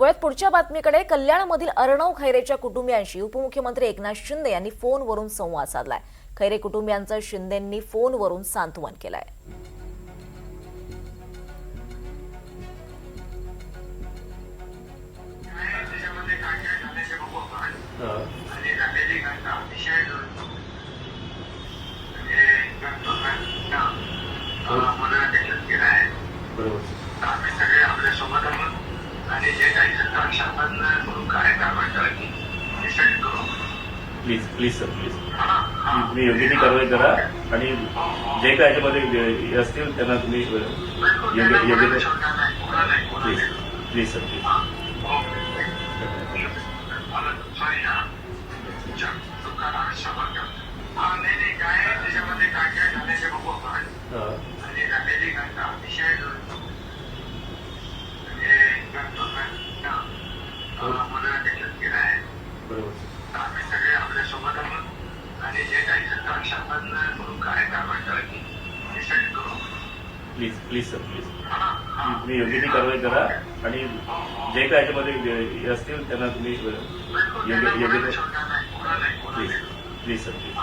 वळत पुढच्या बातमीकडे कल्याणमधील अर्णव खैरेच्या कुटुंबियांशी उपमुख्यमंत्री एकनाथ शिंदे यांनी फोनवरून संवाद साधलाय. खैरे कुटुंबियांचं शिंदेंनी फोनवरून सांत्वन केलंय. बरोबर. आम्ही सगळे आपल्यासोबत आणि जे काही सरकार म्हणून काय कारवाई करायची डिसाईड करू. Please please sir please. तुम्ही योग्य ती कारवाई करा आणि जे काय याच्यामध्ये असतील त्यांना तुम्ही योग्य योग्य प्लीज. प्लीज सर प्लीज करा. नाही काय त्याच्यामध्ये काय काय झाल्याचे बघू आपण. आणि झालेली घटना अतिशय दुर्दैवी. म्हणजे घटना मला त्याच्यात केलं आहे बरोबर आम्ही सगळे आपल्यासोबत आहोत आणि जे काही सरकार शासन म्हणून काय कारवाई करायची डिसाईड करू प्लीज प्लीज सर प्लीज. तुम्ही योग्य ती कारवाई करा आणि जे काय याच्यामध्ये असतील त्यांना तुम्ही योग्य योग्य प्लीज. Please sir please